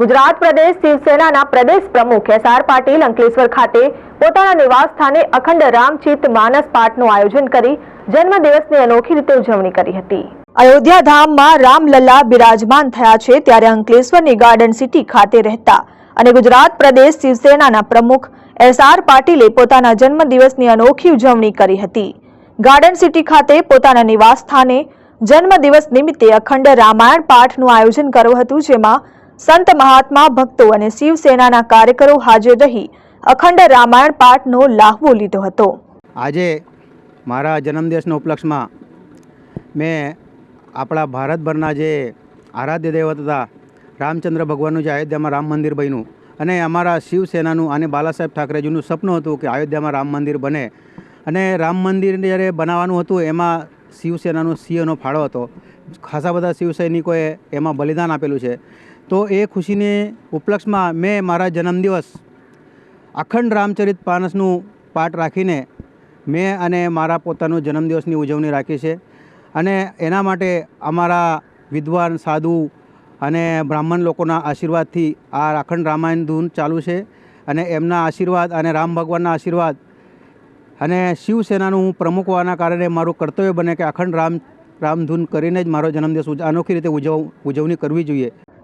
ગુજરાત પ્રદેશ શિવસેનાના પ્રદેશ પ્રમુખ S R Patil Ankleshwar ખાતે પોતાના નિવાસ સ્થાને અખંડ રામચિત માનસ પાઠનું આયોજન કરી જન્મદિવસની અનોખી રીતે ઉજવણી કરી હતી. અયોધ્યા ધામમાં રામલલ્લા બિરાજમાન થયા છે ત્યારે અંકલેશ્વરની ગાર્ડન સિટી ખાતે રહેતા અને ગુજરાત પ્રદેશ શિવસેનાના પ્રમુખ એસ આર પાટીલે પોતાના જન્મદિવસની અનોખી ઉજવણી કરી હતી. ગાર્ડન સિટી ખાતે પોતાના નિવાસ સ્થાને જન્મદિવસ નિમિત્તે અખંડ રામાયણ પાઠનું આયોજન કર્યું હતું, જેમાં સંત મહાત્મા ભક્તો અને શિવસેનાના કાર્યકરો હાજર રહી અખંડ રામાયણ પાઠનો લાહવો લીધો હતો. આજે મારા જન્મદિવસના ઉપલક્ષમાં મેં આપણા ભારતભરના જે આરાધ્ય દેવત હતા રામચંદ્ર ભગવાનનું જે અયોધ્યામાં રામ મંદિર બન્યું અને અમારા શિવસેનાનું અને બાલાસાહેબ ઠાકરેજીનું સપનું હતું કે અયોધ્યામાં રામ મંદિર બને અને રામ મંદિર જ્યારે બનાવવાનું હતું એમાં શિવસેનાનો સિંહનો ફાળો હતો. ખાસા બધા શિવસૈનિકોએ એમાં બલિદાન આપેલું છે. તો એ ખુશીને ઉપલક્ષમાં મેં મારા જન્મદિવસ અખંડ રામચરિત પાનસનું પાઠ રાખીને મેં અને મારા પોતાનું જન્મદિવસની ઉજવણી રાખી છે. અને એના માટે અમારા વિદ્વાન સાધુ અને બ્રાહ્મણ લોકોના આશીર્વાદથી આ અખંડ રામાયણ ધૂન ચાલુ છે અને એમના આશીર્વાદ અને રામ ભગવાનના આશીર્વાદ અને શિવસેનાનું હું પ્રમુખ હોવાના કારણે મારું કર્તવ્ય બને કે અખંડ રામ રામધૂન કરીને જ મારો જન્મદિવસ અનોખી રીતે ઉજવ, ઉજવણી કરવી જોઈએ.